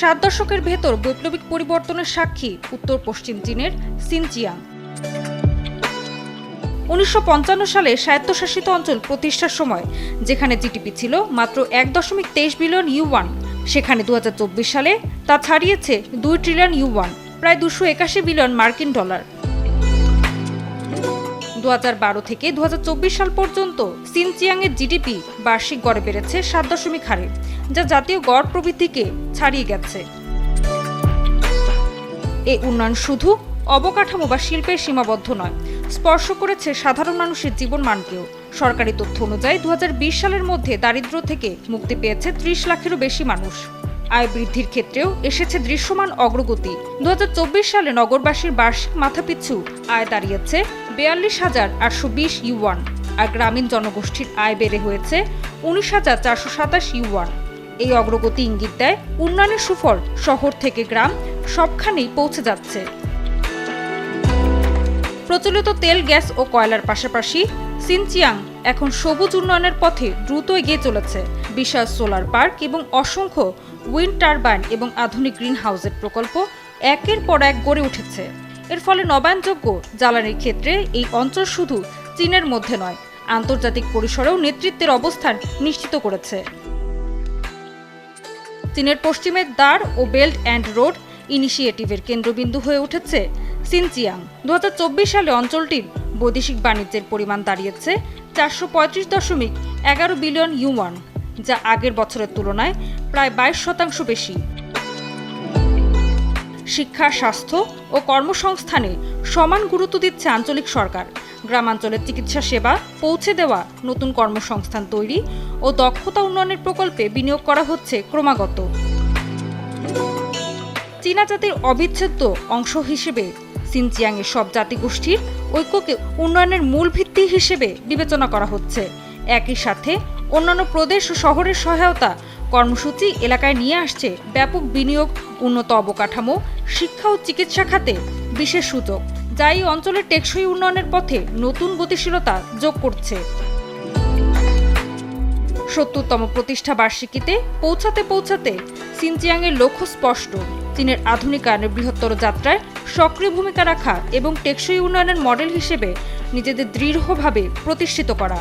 সাত দশকের ভেতর বৈপ্লবিক পরিবর্তনের সাক্ষী উত্তর পশ্চিম চীনের সিনচিয়াং। উনিশশো পঞ্চান্ন সালে স্বায়ত্তশাসিত অঞ্চল প্রতিষ্ঠার সময়, যেখানে জিডিপি ছিল মাত্র এক দশমিক তেইশ বিলিয়ন ইউয়ান, সেখানে দুহাজার চব্বিশ সালে তা ছাড়িয়েছে দুই ট্রিলিয়ন ইউয়ান, প্রায় দুশো একাশি বিলিয়ন মার্কিন ডলার। দু হাজার বারো থেকে দু হাজার চব্বিশ সাল পর্যন্ত সিনচিয়াংয়ের জিডিপি বার্ষিক গড়ে বেড়েছে সাত দশমিক হারে। যা জাতীয় গড় প্রবৃদ্ধিকে ছাড়িয়ে গেছে। এই উন্নয়ন শুধু অবকাঠামো বা শিল্পের সীমাবদ্ধ নয়, স্পর্শ করেছে সাধারণ মানুষের জীবনমানকেও সরকারি তথ্য অনুযায়ী দু হাজার বিশ সালের মধ্যে দারিদ্র্য থেকে মুক্তি পেয়েছে ত্রিশ লাখেরও বেশি মানুষ। আয় বৃদ্ধির ক্ষেত্রেও এসেছে দৃশ্যমান অগ্রগতি। দু হাজার চব্বিশ সালে নগরবাসীর বার্ষিক মাথাপিছু আয় দাঁড়িয়েছে বিয়াল্লিশ হাজার আটশো বিশ ইউয়ান আর গ্রামীণ জনগোষ্ঠীর আয় বেড়ে হয়েছে উনিশ হাজার চারশো সাতাশ ইউয়ান এই অগ্রগতি ইঙ্গিত দেয় উন্নয়নের সুফল শহর থেকে গ্রাম সবখানেই পৌঁছে যাচ্ছে। প্রচলিত তেল, গ্যাস ও কয়লার পাশাপাশি সিনচিয়াং এখন সবুজ উন্নয়নের পথে দ্রুত এগিয়ে চলেছে। বিশাল সোলার পার্ক এবং অসংখ্য উইন্ড টারবাইন এবং আধুনিক গ্রিন হাউসের প্রকল্প একের পর এক গড়ে উঠেছে। এর ফলে নবায়নযোগ্য জ্বালানির ক্ষেত্রে এই অঞ্চল শুধু চীনের মধ্যে নয়, আন্তর্জাতিক পরিসরেও নেতৃত্বের অবস্থান নিশ্চিত করেছে। চীনের পশ্চিমের দ্বার ও বেল্ট অ্যান্ড রোড ইনিশিয়েটিভের কেন্দ্রবিন্দু হয়ে উঠেছে সিনচিয়াং দু হাজার চব্বিশ সালে অঞ্চলটির বৈদেশিক বাণিজ্যের পরিমাণ দাঁড়িয়েছে চারশো পঁয়ত্রিশ দশমিক এগারো বিলিয়ন ইউয়ান যা আগের বছরের তুলনায় প্রায় বাইশ শতাংশ বেশি। শিক্ষা, স্বাস্থ্য ও কর্মসংস্থানে সমান গুরুত্ব দিচ্ছে আঞ্চলিক সরকার। গ্রামাঞ্চলের চিকিৎসা সেবা পৌঁছে দেওয়া, নতুন কর্মসংস্থান তৈরি ও দক্ষতা উন্নয়নের প্রকল্পে বিনিয়োগ করা হচ্ছে ক্রমাগত। চীনা জাতির অবিচ্ছেদ্য অংশ হিসেবে সিনচিয়াংয়ের সব জাতিগোষ্ঠীর ঐক্যকে উন্নয়নের মূল ভিত্তি হিসেবে বিবেচনা করা হচ্ছে। একই সাথে অন্যান্য প্রদেশ ও শহরের সহায়তা কর্মসূচি এলাকায় নিয়ে আসছে ব্যাপক বিনিয়োগ, উন্নত অবকাঠামো শিক্ষা ও চিকিৎসা খাতে বিশেষ সুযোগ, যা এই অঞ্চলের টেকসই উন্নয়নের পথে নতুন গতিশীলতা যোগ করছে। সত্তরতম প্রতিষ্ঠা বার্ষিকীতে পৌঁছাতে পৌঁছাতে সিনচিয়াংয়ের লক্ষ্য স্পষ্ট। চীনের আধুনিকায়নের বৃহত্তর যাত্রায় সক্রিয় ভূমিকা রাখা এবং টেকসই উন্নয়নের মডেল হিসেবে নিজেদের দৃঢ়ভাবে প্রতিষ্ঠিত করা।